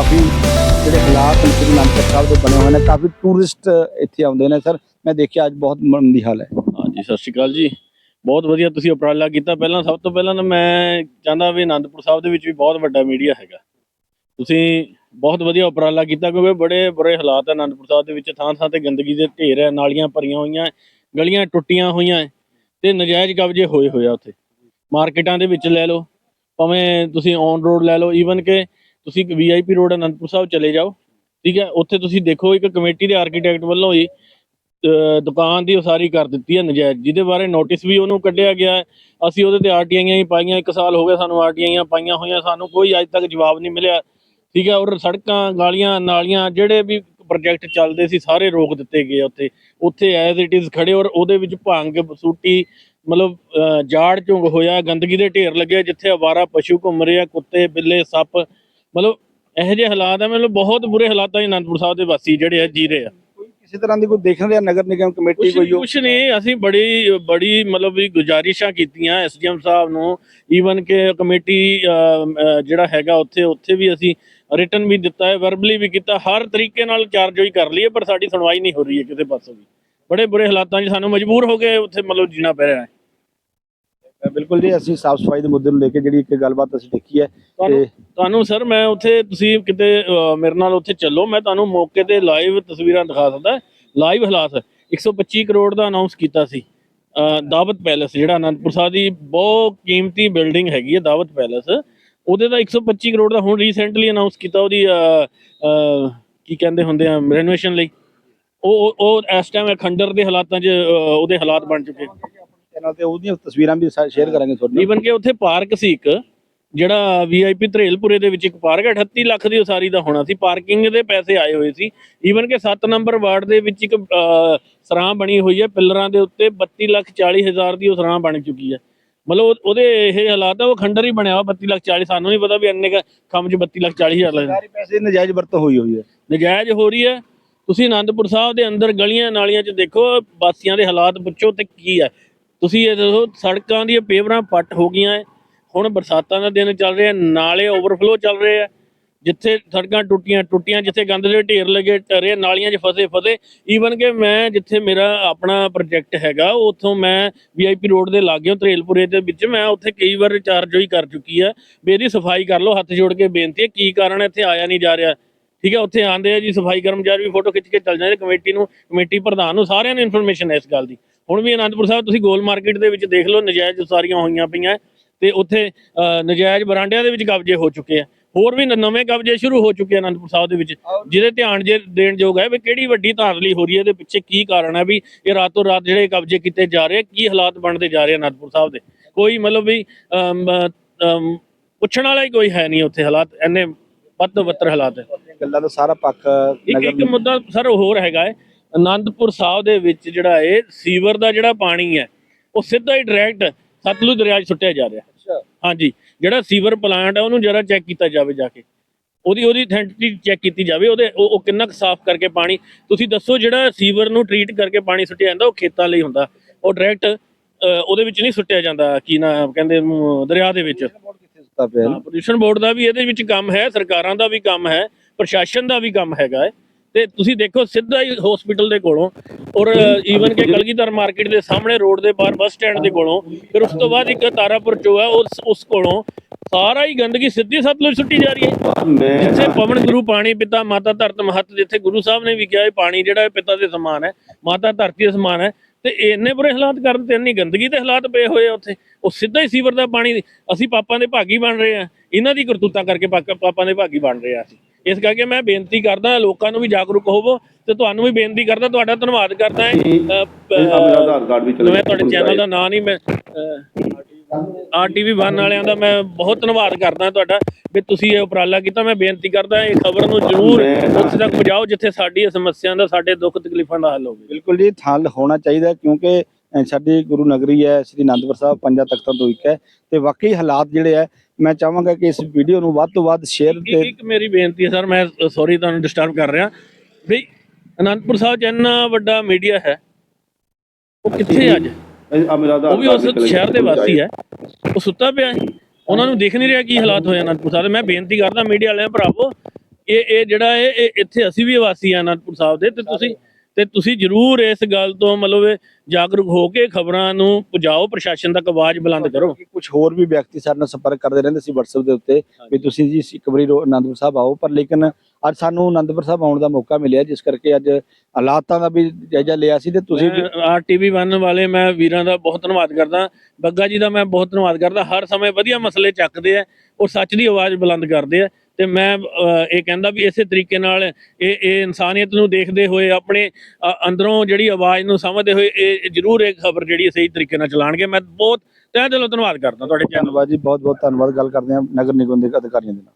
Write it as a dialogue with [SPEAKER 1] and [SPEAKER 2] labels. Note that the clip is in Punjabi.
[SPEAKER 1] ਕਾਫੀ ਜਿਹੜੇ ਹਾਲਾਤ ਨੇ, ਸ੍ਰੀ ਅਨੰਦਪੁਰ ਸਾਹਿਬ ਦੇ ਬਣੇ ਹੋਏ ਨੇ, ਕਾਫੀ ਟੂਰਿਸਟ ਇੱਥੇ ਆਉਂਦੇ ਨੇ ਸਰ। ਮੈਂ ਦੇਖਿਆ ਅੱਜ ਬਹੁਤ ਮੰਦੀ ਹਾਲ ਹੈ।
[SPEAKER 2] ਹਾਂਜੀ, ਸਤਿ ਸ਼੍ਰੀ ਅਕਾਲ ਜੀ। ਬਹੁਤ ਵਧੀਆ ਤੁਸੀਂ ਉਪਰਾਲਾ ਕੀਤਾ। ਪਹਿਲਾਂ ਸਭ ਤੋਂ ਪਹਿਲਾਂ ਤਾਂ ਮੈਂ ਚਾਹੁੰਦਾ ਵੀ ਆਨੰਦਪੁਰ ਸਾਹਿਬ ਦੇ ਵਿੱਚ ਵੀ ਬਹੁਤ ਵੱਡਾ ਮੀਡੀਆ ਹੈਗਾ। ਤੁਸੀਂ ਬਹੁਤ ਵਧੀਆ ਉਪਰਾਲਾ ਕੀਤਾ ਕਿਉਂਕਿ ਬੜੇ ਬੁਰੇ ਹਾਲਾਤ ਹੈ ਆਨੰਦਪੁਰ ਸਾਹਿਬ ਦੇ ਵਿੱਚ। ਥਾਂ ਥਾਂ ਤੇ ਗੰਦਗੀ ਦੇ ਢੇਰ ਹੈ ਨਾਲੀਆਂ ਭਰੀਆਂ ਹੋਈਆਂ, ਗਲੀਆਂ ਟੁੱਟੀਆਂ ਹੋਈਆਂ ਤੇ ਨਜਾਇਜ਼ ਕਬਜ਼ੇ ਹੋਏ ਹੋਏ ਆ ਉੱਥੇ। ਮਾਰਕੀਟਾਂ ਦੇ ਵਿੱਚ ਲੈ ਲਓ, ਭਾਵੇਂ ਤੁਸੀਂ ਔਨ ਰੋਡ ਲੈ ਲਓ ਈਵਨ ਕਿ ਤੁਸੀਂ ਵੀਆਈਪੀ ਰੋਡ ਅਨੰਦਪੁਰ ਸਾਹਿਬ ਚਲੇ ਜਾਓ, ਠੀਕ ਹੈ? ਉੱਥੇ ਤੁਸੀਂ ਦੇਖੋ ਇੱਕ ਕਮੇਟੀ ਦੇ ਆਰਕੀਟੈਕਟ ਵੱਲੋਂ ਹੀ ਦੁਕਾਨ ਦੀ ਉਸਾਰੀ ਕਰ ਦਿੱਤੀ ਹੈ ਨਜਾਇਜ਼, ਜਿਹਦੇ ਬਾਰੇ ਨੋਟਿਸ ਵੀ ਉਹਨੂੰ ਕੱਢਿਆ ਗਿਆ ਅਸੀਂ ਉਹਦੇ ਤੇ ਆਰਟੀਆਈਆਂ ਹੀ ਪਾਈਆਂ, ਇੱਕ ਸਾਲ ਹੋ ਗਿਆ ਸਾਨੂੰ ਆਰਟੀਆਈਆਂ ਪਾਈਆਂ ਹੋਈਆਂ, ਸਾਨੂੰ ਕੋਈ ਅੱਜ ਤੱਕ ਜਵਾਬ ਨਹੀਂ ਮਿਲਿਆ। ਠੀਕ ਹੈ? ਔਰ ਸੜਕਾਂ, ਗਾਲੀਆਂ, ਨਾਲੀਆਂ, ਜਿਹੜੇ ਵੀ ਪ੍ਰੋਜੈਕਟ ਚੱਲਦੇ ਸੀ, ਸਾਰੇ ਰੋਕ ਦਿੱਤੇ ਗਏ ਉੱਥੇ। ਉੱਥੇ ਐਜ਼ ਇਟ ਇਜ਼ ਖੜੇ ਔਰ ਉਹਦੇ ਵਿੱਚ ਭੰਗ, ਸੂਟੀ, ਮਤਲਬ ਜਾੜ ਝੁੰਗ ਹੋਇਆ, ਗੰਦਗੀ ਦੇ ਢੇਰ ਲੱਗੇ ਜਿੱਥੇ ਅਵਾਰਾ ਪਸ਼ੂ ਘੁੰਮ ਰਹੇ ਆ, ਕੁੱਤੇ, ਬਿੱਲੇ, ਸੱਪ ਮਤਲਬ ਇਹੋ ਜਿਹੇ ਹਾਲਾਤ ਆ ਮਤਲਬ ਬਹੁਤ ਬੁਰੇ ਹਾਲਾਤਾਂ 'ਚ ਅਨੰਦਪੁਰ ਸਾਹਿਬ ਦੇ ਵਾਸੀ ਜਿਹੜੇ ਆ ਜੀ ਰਹੇ ਆ
[SPEAKER 1] ਕਿਸੇ ਤਰ੍ਹਾਂ ਦੀ ਕੋਈ ਦੇਖ ਰਿਹਾ ਨਗਰ ਨਿਗਮ ਕਮੇਟੀ ਕੋਈ
[SPEAKER 2] ਕੁਛ ਨਹੀਂ ਅਸੀਂ ਬੜੀ ਬੜੀ ਮਤਲਬ ਵੀ ਗੁਜ਼ਾਰਿਸ਼ਾਂ ਕੀਤੀਆਂ ਐਸਡੀਐਮ ਸਾਹਿਬ ਨੂੰ। ਈਵਨ ਕਿ ਕਮੇਟੀ ਜਿਹੜਾ ਹੈਗਾ ਉੱਥੇ ਉੱਥੇ ਵੀ ਅਸੀਂ ਰਿਟਨ ਵੀ ਦਿੱਤਾ ਹੈ ਵਰਬਲੀ ਵੀ ਕੀਤਾ ਹਰ ਤਰੀਕੇ ਨਾਲ ਚਾਰਜੋਈ ਕਰ ਲਈ ਹੈ ਪਰ ਸਾਡੀ ਸੁਣਵਾਈ ਨਹੀਂ ਹੋ ਰਹੀ ਹੈ ਕਿਸੇ ਪਾਸੋਂ ਵੀ। ਬੜੇ ਬੁਰੇ ਹਾਲਾਤਾਂ 'ਚ ਸਾਨੂੰ ਮਜਬੂਰ ਹੋ ਕੇ ਉੱਥੇ ਮਤਲਬ ਜੀਣਾ ਪੈ ਰਿਹਾ ਹੈ।
[SPEAKER 1] ਬਿਲਕੁਲ ਜੀ, ਅਸੀਂ ਸਾਫ਼ ਸਫ਼ਾਈ ਦੇ ਮੁੱਦੇ ਨੂੰ ਲੈ ਕੇ ਜਿਹੜੀ ਇੱਕ ਗੱਲਬਾਤ ਅਸੀਂ ਦੇਖੀ ਹੈ
[SPEAKER 2] ਤੁਹਾਨੂੰ ਤੁਹਾਨੂੰ ਸਰ, ਮੈਂ ਉੱਥੇ ਤੁਸੀਂ ਕਿਤੇ ਮੇਰੇ ਨਾਲ ਉੱਥੇ ਚੱਲੋ, ਮੈਂ ਤੁਹਾਨੂੰ ਮੌਕੇ ਤੇ ਲਾਈਵ ਤਸਵੀਰਾਂ ਦਿਖਾ ਸਕਦਾ, ਲਾਈਵ ਹਾਲਾਤ। 125 ਕਰੋੜ ਦਾ ਅਨਾਉਂਸ ਕੀਤਾ ਸੀ ਦਾਵਤ ਪੈਲੇਸ, ਜਿਹੜਾ ਅਨੰਦਪੁਰ ਸਾਹਿਬ ਦੀ ਬਹੁਤ ਕੀਮਤੀ ਬਿਲਡਿੰਗ ਹੈਗੀ ਹੈ, ਦਾਵਤ ਪੈਲੇਸ। ਉਹਦੇ ਦਾ 125 ਕਰੋੜ ਦਾ ਹੁਣ ਰੀਸੈਂਟਲੀ ਅਨਾਉਂਸ ਕੀਤਾ ਉਹਦੀ ਕੀ ਕਹਿੰਦੇ ਹੁੰਦੇ ਆ ਰੈਨੋਵੇਸ਼ਨ ਲਈ। ਉਹ ਉਹ- ਇਸ ਟਾਈਮ ਖੰਡਰ ਦੇ ਹਾਲਾਤਾਂ 'ਚ ਉਹਦੇ ਹਾਲਾਤ ਬਣ ਚੁੱਕੇ।
[SPEAKER 1] ਚੈਨਲ ਤੇ ਉਹਦੀਆਂ ਤਸਵੀਰਾਂ ਵੀ ਸ਼ੇਅਰ ਕਰਾਂਗੇ ਤੁਹਾਡੇ ਨਾਲ।
[SPEAKER 2] ਈਵਨ ਕਿ ਉੱਥੇ ਪਾਰਕ ਸੀ ਇੱਕ ਜਿਹੜਾ ਵੀਆਈਪੀ ਧਰੇਲਪੁਰੇ ਦੇ ਵਿੱਚ ਇੱਕ ਪਾਰਕ ਹੈ 38 ਲੱਖ ਦੀ ਉਸਾਰੀ ਦਾ ਹੋਣਾ ਸੀ। ਪਾਰਕਿੰਗ ਦੇ ਪੈਸੇ ਆਏ ਹੋਏ ਸੀ। ਈਵਨ ਕਿ 7 ਨੰਬਰ ਵਾਰਡ ਦੇ ਵਿੱਚ ਇੱਕ ਸਰਾਂ ਬਣੀ ਹੋਈ ਹੈ ਪਿੱਲਰਾਂ ਦੇ ਉੱਤੇ 32 ਲੱਖ 40 ਹਜ਼ਾਰ ਦੀ ਉਹ ਸਰਾਂ ਬਣ ਚੁੱਕੀ ਹੈ। ਮਤਲਬ ਉਹ- ਉਹਦੇ ਇਹ ਹਾਲਾਤ ਆ ਉਹ ਖੰਡਰ ਹੀ ਬਣਿਆ ਵਾ 32 ਲੱਖ 40 ਸਾਨੂੰ ਨਹੀਂ ਪਤਾ ਵੀ ਇੰਨੇ ਕੁ ਕੰਮ 'ਚ 32 ਲੱਖ 40 ਹਜ਼ਾਰ ਲੱਗਦਾ।
[SPEAKER 1] ਸਾਰੇ ਪੈਸੇ ਨਜਾਇਜ਼ ਵਰਤੋਂ ਹੋਈ ਹੋਈ ਹੈ।
[SPEAKER 2] ਨਜਾਇਜ਼ ਹੋ ਰਹੀ ਹੈ। ਤੁਸੀਂ ਆਨੰਦਪੁਰ ਸਾਹਿਬ ਦੇ ਅੰਦਰ ਗਲੀਆਂ ਨਾਲੀਆਂ 'ਚ ਦੇਖੋ ਵਾਸੀਆਂ ਦੇ ਹਾਲਾਤ ਪੁੱਛੋ ਤੇ ਕੀ ਹੈ। ਤੁਸੀਂ ਇਹ ਦੇਖੋ ਸੜਕਾਂ ਦੀਆਂ ਪੇਵਰਾਂ ਪੱਟ ਹੋ ਗਈਆਂ ਹੈ ਹੁਣ ਬਰਸਾਤਾਂ ਦਾ ਦਿਨ ਚੱਲ ਰਿਹਾ, ਨਾਲੇ ਓਵਰਫਲੋ ਚੱਲ ਰਹੇ ਆ ਜਿੱਥੇ ਸੜਕਾਂ ਟੁੱਟੀਆਂ ਟੁੱਟੀਆਂ, ਜਿੱਥੇ ਗੰਦ ਦੇ ਢੇਰ ਲੱਗੇ ਟਰੇ ਨਾਲੀਆਂ 'ਚ ਫਸੇ ਫਸੇ। ਈਵਨ ਕਿ ਮੈਂ ਜਿੱਥੇ ਮੇਰਾ ਆਪਣਾ ਪ੍ਰੋਜੈਕਟ ਹੈਗਾ, ਉੱਥੋਂ ਮੈਂ ਵੀਆਈਪੀ ਰੋਡ ਦੇ ਲਾਗਿਓਂ ਤਰੇਲਪੁਰੇ ਦੇ ਵਿੱਚ, ਮੈਂ ਉੱਥੇ ਕਈ ਵਾਰ ਚਾਰਜ ਹੋਈ ਕਰ ਚੁੱਕੀ ਆ। ਵੀ ਇਹਦੀ ਸਫ਼ਾਈ ਕਰ ਲਓ, ਹੱਥ ਜੋੜ ਕੇ ਬੇਨਤੀ ਹੈ ਕੀ ਕਾਰਨ ਇੱਥੇ ਆਇਆ ਨਹੀਂ ਜਾ ਰਿਹਾ। ਠੀਕ ਹੈ ਉੱਥੇ ਆਂਦੇ ਆ ਜੀ, ਸਫ਼ਾਈ ਕਰਮਚਾਰੀ ਵੀ ਫੋਟੋ ਖਿੱਚ ਕੇ ਚੱਲ ਜਾਂਦੇ ਕਮੇਟੀ ਨੂੰ, ਕਮੇਟੀ ਪ੍ਰਧਾਨ ਨੂੰ, ਸਾਰਿਆਂ ਨੂੰ ਇਨਫੋਰਮੇਸ਼ਨ ਹੈ ਇਸ ਗੱਲ ਦੀ। ਹੁਣ ਵੀ ਅਨੰਦਪੁਰ ਸਾਹਿਬ ਤੁਸੀਂ ਗੋਲ ਮਾਰਕੀਟ ਦੇ ਵਿੱਚ ਦੇਖ ਲਓ ਨਜਾਇਜ਼ ਉਸਾਰੀਆਂ ਹੋਈਆਂ ਪਈਆਂ ਤੇ ਉੱਥੇ ਨਜਾਇਜ਼ ਬਰਾਂਡਿਆਂ ਦੇ ਵਿੱਚ ਕਬਜ਼ੇ ਹੋ ਚੁੱਕੇ ਆ। ਹੋਰ ਵੀ ਨਵੇਂ ਕਬਜ਼ੇ ਸ਼ੁਰੂ ਹੋ ਚੁੱਕੇ ਆ ਅਨੰਦਪੁਰ ਸਾਹਿਬ ਦੇ ਵਿੱਚ ਜਿਹਦੇ ਧਿਆਨ ਜੇ ਦੇਣ ਯੋਗ ਹੈ ਵੀ ਕਿਹੜੀ ਵੱਡੀ ਧਾਰਲੀ ਹੋ ਰਹੀ ਹੈ ਇਹਦੇ ਪਿੱਛੇ ਕੀ ਕਾਰਨ ਹੈ ਵੀ ਇਹ ਰਾਤੋਂ ਰਾਤ ਜਿਹੜੇ ਕਬਜ਼ੇ ਕੀਤੇ ਜਾ ਰਹੇ ਕੀ ਹਾਲਾਤ ਬਣਦੇ ਜਾ ਰਹੇ ਆ ਅਨੰਦਪੁਰ ਸਾਹਿਬ ਦੇ। ਕੋਈ ਮਤਲਬ ਵੀ ਪੁੱਛਣ ਵਾਲਾ ਹੀ ਕੋਈ ਹੈ ਨਹੀਂ ਉੱਥੇ ਹਾਲਾਤ ਇੰਨੇ ਵੱਧ ਤੋਂ ਬੱਤਰ ਹਾਲਾਤ। ਹੈ
[SPEAKER 1] ਗੱਲਾਂ ਦਾ ਸਾਰਾ ਪੱਖ
[SPEAKER 2] ਇੱਕ ਇੱਕ ਮੁੱਦਾ ਸਰ ਹੋਰ ਹੈਗਾ ਹੈ ਆਨੰਦਪੁਰ ਸਾਹਿਬ ਦੇ ਵਿੱਚ ਜਿਹੜਾ ਇਹ ਸੀਵਰ ਦਾ ਜਿਹੜਾ ਪਾਣੀ ਹੈ ਉਹ ਸਿੱਧਾ ਹੀ ਡਾਇਰੈਕਟ ਸਤਲੁਜ ਦਰਿਆ 'ਚ ਸੁੱਟਿਆ ਜਾ ਰਿਹਾ।
[SPEAKER 1] ਅੱਛਾ।
[SPEAKER 2] ਹਾਂਜੀ ਜਿਹੜਾ ਸੀਵਰ ਪਲਾਂਟ ਹੈ ਉਹਨੂੰ ਜਰਾ ਚੈੱਕ ਕੀਤਾ ਜਾਵੇ ਜਾ ਕੇ। ਉਹਦੀ ਉਹਦੀ ਅਥੈਂਟਿਟੀ ਚੈੱਕ ਕੀਤੀ ਜਾਵੇ ਉਹਦੇ ਉਹ ਕਿੰਨਾ ਕੁ ਸਾਫ਼ ਕਰਕੇ ਪਾਣੀ ਤੁਸੀਂ ਦੱਸੋ ਜਿਹੜਾ ਸੀਵਰ ਨੂੰ ਟਰੀਟ ਕਰਕੇ ਪਾਣੀ ਸੁੱਟਿਆ ਜਾਂਦਾ ਉਹ ਖੇਤਾਂ ਲਈ ਹੁੰਦਾ। ਉਹ ਡਾਇਰੈਕਟ ਉਹਦੇ ਵਿੱਚ ਨਹੀਂ ਸੁੱਟਿਆ ਜਾਂਦਾ ਕੀ ਨਾ ਕਹਿੰਦੇ ਦਰਿਆ ਦੇ ਵਿੱਚ? ਪੋਲੂਸ਼ਨ ਬੋਰਡ ਦਾ ਵੀ ਇਹਦੇ ਵਿੱਚ ਕੰਮ ਹੈ ਸਰਕਾਰਾਂ ਦਾ ਵੀ ਕੰਮ ਹੈ ਪ੍ਰਸ਼ਾਸਨ ਦਾ ਵੀ ਕੰਮ ਹੈਗਾ ਹੈ। ਤੇ ਤੁਸੀਂ ਦੇਖੋ ਸਿੱਧਾ ਹੀ ਹਸਪੀਟਲ ਦੇ ਕੋਲੋਂ ਔਰ ਈਵਨ ਕਿ ਕਲਗੀਧਰ ਮਾਰਕੀਟ ਦੇ ਸਾਹਮਣੇ ਰੋਡ ਦੇ ਬਾਹਰ ਬੱਸ ਸਟੈਂਡ ਦੇ ਕੋਲੋਂ ਫਿਰ ਉਸ ਤੋਂ ਬਾਅਦ ਇੱਕ ਤਾਰਾਪੁਰ ਚੋ ਹੈ ਉਸ ਉਸ ਕੋਲੋਂ ਸਾਰਾ ਹੀ ਗੰਦਗੀ ਸਿੱਧੀ ਸਤਲੁਜ ਸੁੱਟੀ ਜਾ ਰਹੀ ਹੈ। ਜਿੱਥੇ ਪਵਨ ਗੁਰੂ ਪਾਣੀ ਪਿਤਾ ਮਾਤਾ ਧਰਤ ਮਹਤ ਜਿੱਥੇ ਗੁਰੂ ਸਾਹਿਬ ਨੇ ਵੀ ਕਿਹਾ ਇਹ ਪਾਣੀ ਜਿਹੜਾ ਇਹ ਪਿਤਾ ਦੇ ਸਮਾਨ ਹੈ ਮਾਤਾ ਧਰਤੀ ਦੇ ਸਮਾਨ ਹੈ ਤੇ ਇੰਨੇ ਬੁਰੇ ਹਾਲਾਤ ਕਰ ਦਿੱਤੇ ਇੰਨੀ ਗੰਦਗੀ ਦੇ ਹਾਲਾਤ ਪਏ ਹੋਏ ਆ ਉੱਥੇ। ਉਹ ਸਿੱਧਾ ਹੀ ਸੀਵਰ ਦਾ ਪਾਣੀ ਅਸੀਂ ਪਾਪਾਂ ਦੇ ਭਾਗੀ ਬਣ ਰਹੇ ਆ। ਇਹਨਾਂ ਦੀ ਕਰਤੂਤਾਂ ਕਰਕੇ ਪਾਪਾਂ ਦੇ ਭਾਗੀ ਬਣ ਰਹੇ ਆ ਅਸੀਂ। ਇਸ ਕਰਕੇ ਮੈਂ ਬੇਨਤੀ ਕਰਦਾ ਲੋਕਾਂ ਨੂੰ ਵੀ ਜਾਗਰੂਕ ਹੋਵੋ ਤੇ ਤੁਹਾਨੂੰ ਵੀ ਬੇਨਤੀ ਕਰਦਾ ਤੁਹਾਡਾ ਧੰਨਵਾਦ ਕਰਦਾ ਹੈ। ਅ,
[SPEAKER 3] ਆਪਣਾ ਆਧਾਰ ਕਾਰਡ ਵੀ ਚਲੇ
[SPEAKER 2] ਮੈਂ ਤੁਹਾਡੇ ਚੈਨਲ ਦਾ ਨਾਂ। ਨਹੀਂ ਮੈਂ ਆਰਟੀਵੀ 1 ਵਾਲਿਆਂ ਦਾ ਮੈਂ ਬਹੁਤ ਧੰਨਵਾਦ ਕਰਦਾ ਤੁਹਾਡਾ ਵੀ ਤੁਸੀਂ ਇਹ ਉਪਰਾਲਾ ਕੀਤਾ। ਮੈਂ ਬੇਨਤੀ ਕਰਦਾ ਇਹ ਖਬਰ ਨੂੰ ਜ਼ਰੂਰ ਉੱਥੇ ਤੱਕ ਪਹੁੰਚਾਓ ਜਿੱਥੇ ਸਾਡੀ ਸਮੱਸਿਆ ਦਾ ਸਾਡੇ ਦੁੱਖ ਤਕਲੀਫਾਂ ਦਾ ਹੱਲ ਹੋਵੇ।
[SPEAKER 1] ਬਿਲਕੁਲ ਜੀ ਹੱਲ ਹੋਣਾ ਚਾਹੀਦਾ ਕਿਉਂਕਿ ਸਾਡੀ ਗੁਰੂ ਨਗਰੀ ਹੈ ਸ੍ਰੀ ਅਨੰਦਪੁਰ ਸਾਹਿਬ ਪੰਜਾਂ ਤਖਤਾਂ ਤੋਂ ਇੱਕ ਹੈ ਤੇ ਵਾਕਈ ਹਾਲਾਤ ਜਿਹੜੇ ਹੈ ਮੈਂ ਚਾਹਾਂਗਾ ਕਿ ਇਸ ਵੀਡੀਓ ਨੂੰ ਵੱਧ ਤੋਂ ਵੱਧ ਸ਼ੇਅਰ ਤੇ
[SPEAKER 2] ਇੱਕ ਮੇਰੀ ਬੇਨਤੀ ਹੈ ਸਰ ਮੈਂ ਸੌਰੀ ਤੁਹਾਨੂੰ ਡਿਸਟਰਬ ਕਰ ਰਿਹਾ। ਵੀ ਅਨੰਦਪੁਰ ਸਾਹਿਬ ਚ ਇੰਨਾ ਵੱਡਾ ਮੀਡੀਆ ਹੈ ਉਹ ਕਿੱਥੇ ਅੱਜ?
[SPEAKER 3] ਆ ਮੇਰਾ ਆਧਾਰ
[SPEAKER 2] ਉਹ ਵੀ ਉਸ ਸ਼ਹਿਰ ਦੇ। ਵਾਸੀ ਹੈ। ਉਹ ਸੁੱਤਾ ਪਿਆ ਹੈ ਉਹਨਾਂ ਨੂੰ ਦਿਖ ਨਹੀਂ ਰਿਹਾ ਕੀ ਹਾਲਾਤ ਹੋਏ ਅਨੰਦਪੁਰ ਸਾਹਿਬ ਦੇ। ਮੈਂ ਬੇਨਤੀ ਕਰਦਾ ਮੀਡੀਆ ਵਾਲਿਆਂ ਭਰਾਵੋ ਇਹ ਇਹ ਜਿਹੜਾ ਇਹ ਇੱਥੇ ਅਸੀਂ ਵੀ ਵਾਸੀ ਆ ਅਨੰਦਪੁਰ ਸਾਹਿਬ ਦੇ ਤੇ ਤੁਸੀਂ ਤੇ ਤੁਸੀਂ ਜਰੂਰ ਇਸ ਗੱਲ ਤੋਂ ਮਤਲਬ ਜਾਗਰੂਕ ਹੋ ਕੇ ਖਬਰਾਂ ਨੂੰ ਪਹੁੰਚਾਓ ਪ੍ਰਸ਼ਾਸਨ ਤੱਕ ਆਵਾਜ਼ ਬੁਲੰਦ ਕਰੋ।
[SPEAKER 1] ਕੁਝ ਹੋਰ ਵੀ ਵਿਅਕਤੀ ਸਾਡੇ ਨਾਲ ਸੰਪਰਕ ਕਰਦੇ ਰਹਿੰਦੇ ਸੀ WhatsApp ਦੇ ਉੱਤੇ ਵੀ ਤੁਸੀਂ ਜੀ ਇੱਕ ਵਾਰੀ ਅਨੰਦਪੁਰ ਸਾਹਿਬ ਆਓ ਪਰ ਲੇਕਿਨ ਅੱਜ ਸਾਨੂੰ ਅਨੰਦਪੁਰ ਸਾਹਿਬ ਆਉਣ ਦਾ ਮੌਕਾ ਮਿਲਿਆ ਜਿਸ ਕਰਕੇ ਅੱਜ ਹਾਲਾਤਾਂ ਦਾ ਵੀ ਜਾਇਜ਼ਾ ਲਿਆ ਸੀ ਤੇ ਤੁਸੀਂ ਵੀ
[SPEAKER 2] ਆਰ ਟੀਵੀ 1 ਵਾਲੇ ਮੈਂ ਵੀਰਾਂ ਦਾ ਬਹੁਤ ਧੰਨਵਾਦ ਕਰਦਾ। ਬੱਗਾ ਜੀ ਦਾ ਮੈਂ ਬਹੁਤ ਧੰਨਵਾਦ ਕਰਦਾ। ਹਰ ਸਮੇਂ ਵਧੀਆ ਮਸਲੇ ਚੱਕਦੇ ਆ ਔਰ ਸੱਚ ਦੀ ਆਵਾਜ਼ ਬੁਲੰਦ ਕਰਦੇ ਆ। ਤੇ ਮੈਂ ਇਹ ਕਹਿੰਦਾ ਵੀ ਇਸੇ ਤਰੀਕੇ ਨਾਲ ਇਹ ਇਹ ਇਨਸਾਨੀਅਤ ਨੂੰ ਦੇਖਦੇ ਹੋਏ ਆਪਣੇ ਅੰਦਰੋਂ ਜਿਹੜੀ ਆਵਾਜ਼ ਨੂੰ ਸਮਝਦੇ ਹੋਏ ਇਹ ਜਰੂਰ ਇੱਕ ਖਬਰ ਜਿਹੜੀ ਸਹੀ ਤਰੀਕੇ ਨਾਲ ਚਲਾਣਗੇ। ਮੈਂ ਬਹੁਤ ਤਹਿ ਦਿਲੋਂ ਧੰਨਵਾਦ ਕਰਦਾ ਤੁਹਾਡੇ
[SPEAKER 1] ਧੰਨਵਾਦ ਜੀ ਬਹੁਤ ਬਹੁਤ ਧੰਨਵਾਦ। ਗੱਲ ਕਰਦੇ ਹਾਂ ਨਗਰ ਨਿਗਮ ਦੇ ਅਧਿਕਾਰੀਆਂ ਦੇ ਨਾਲ।